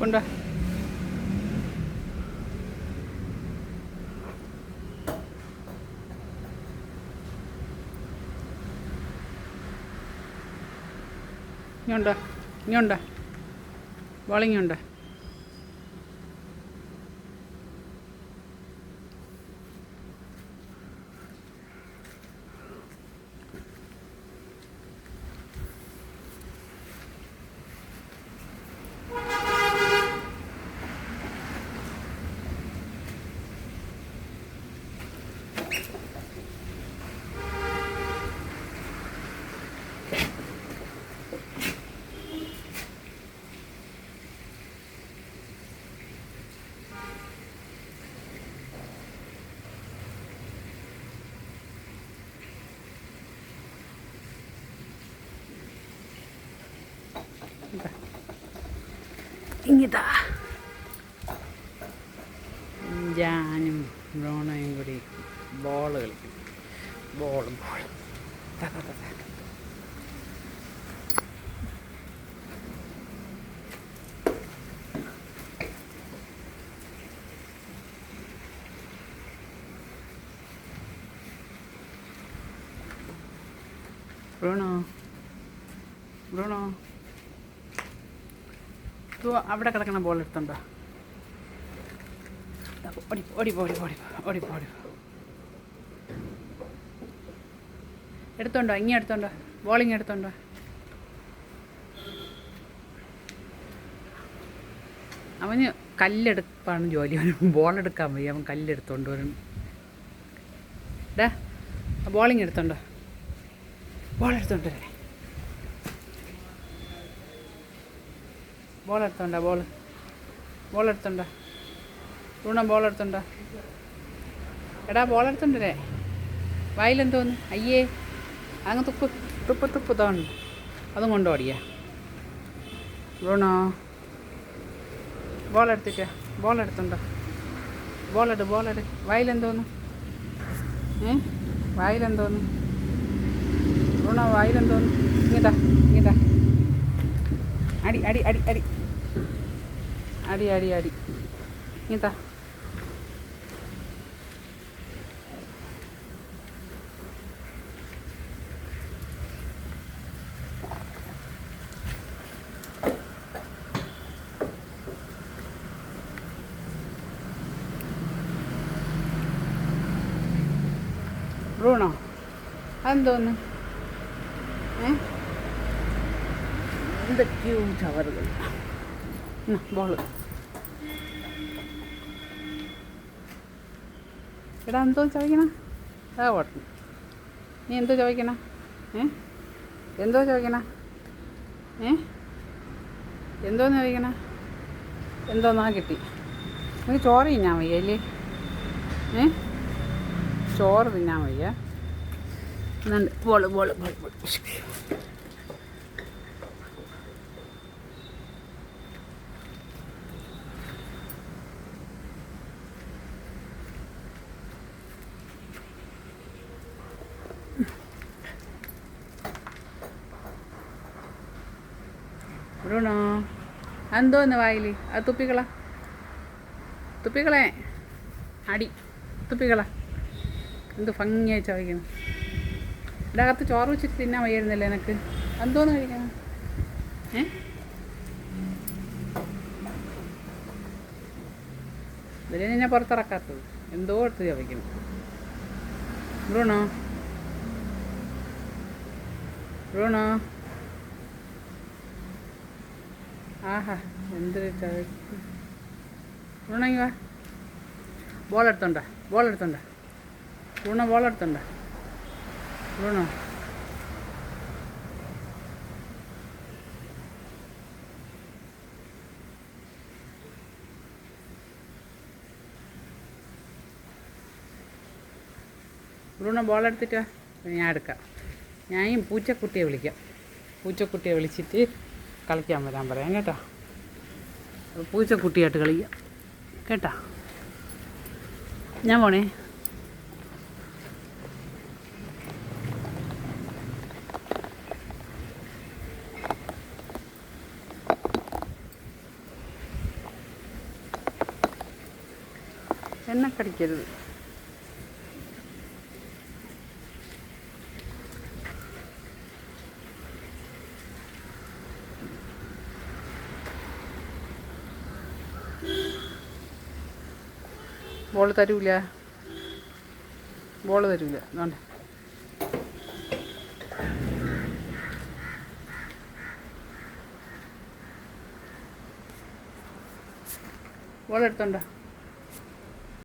കൊണ്ടുവാ ഇങ്ങോണ്ട ഇങ്ങോണ്ട. ബോളിങ്ങുണ്ടോ ഇങ്ങിതാ. ഞാനും ബ്രോണയും കൂടി ബോൾ കളിക്കും. ബോൾ ബോൾ ബ്രോണോ ബ്രോണോ അവിടെ കിടക്കണ ബോൾ എടുത്തുണ്ടോ? ഓടി ഓടി ഓടി ഓടി ഓടി ഓടി എടുത്തോണ്ടോ? ഇങ്ങനെ എടുത്തോണ്ടോ? ബോളിങ് എടുത്തോണ്ടോ? അവന് കല്ലെടുപ്പാണ് ജോലി. അവന് ബോൾ എടുക്കാൻ വയ്യ. അവൻ കല്ലെടുത്തോണ്ട് വരും. ഡാ ബോളിങ് എടുത്തോണ്ടോ? ബോൾ എടുത്തോണ്ടേ ബോൾ എടുത്തോണ്ട ബോൾ ബോൾ എടുത്തോണ്ട. റൂണ ബോൾ എടുത്തോണ്ട. എടാ ബോൾ എടുത്തോണ്ടേ വായിലെന്തോന്ന് അയ്യേ. അങ്ങ് തുപ്പ് തുപ്പ് തുപ്പ് തോന്നു അതും കൊണ്ടോടിയാ റൂണോ ബോൾ എടുത്തിട്ട് ബോൾ എടുത്തോണ്ട. ബോൾ എടു ബോൾ എടു. വായിലെന്തോന്ന് ഏ? വായിലെന്തോന്ന് റൂണോ വായിലെന്തോന്ന് ഇങ്ങിതാ ഇങ്ങിതാ അടി അടി അടി അടി. അടി അടി അടി. ഇതാ ബ്രൂണോ? അതെന്തോന്ന്? എന്തൊക്കെയോ ചവറുകൾ. ബോൾ. എടാ എന്തോ ചോദിക്കണം? ആ ഓട്ടം നീ എന്തോ ചോദിക്കണ? ഏ? എന്തോ ചോദിക്കണ? ഏ? എന്തോന്ന് ചോദിക്കണ? എന്തോന്നാ കിട്ടി? നീ ചോറ് തിന്നാൻ വയ്യ അല്ലേ? ഏ? ചോറ് തിന്നാൻ വയ്യ. എന്നുണ്ട് ball ball ball ball Bruno? എന്തോന്ന് വായിൽ അത് തുപ്പിക്കള. തുപ്പിക്കളെ. അടി. തുപ്പിക്കള. എന്ത് ഭംഗിയായി ചവയ്ക്കുന്നു. ഇവിടെ അകത്ത് ചോറ് വെച്ചിട്ട് തിന്നാൻ വയ്യായിരുന്നല്ലേ എനിക്ക് എന്തോന്ന് കഴിക്കണം? ഏ? ഇവരെ നിന്നെ പുറത്തിറക്കാത്തത്. എന്തോ എടുത്ത് ചവയ്ക്കുന്നു. ബ്രൂണോ? ബ്രൂണോ? ആഹാ എന്തൊരു ചവയ്ക്ക് ബ്രൂണങ്ങി വാ ബോൾ എടുത്തോണ്ട ബോൾ എടുത്തോണ്ട ബ്രൂണോ ബോൾ എടുത്തോണ്ട ബ്രൂണോ ബ്രൂണോ ബോൾ എടുത്തിട്ട് വാ. ഞാൻ എടുക്കാം ഞാൻ ഈ പൂച്ചക്കുട്ടിയെ വിളിക്കാം പൂച്ചക്കുട്ടിയെ വിളിച്ചിട്ട് കളിക്കാൻ വരാൻ പറയാം കേട്ടോ? പൂച്ചക്കുട്ടിയായിട്ട് കളിക്കാം കേട്ടാ? ഞാൻ പോണേ. എന്നെ കടിക്കരുത് ബോൾ തരൂല. ബോൾ തരൂല. അതുകൊണ്ട് ബോൾ എടുത്തോണ്ടോ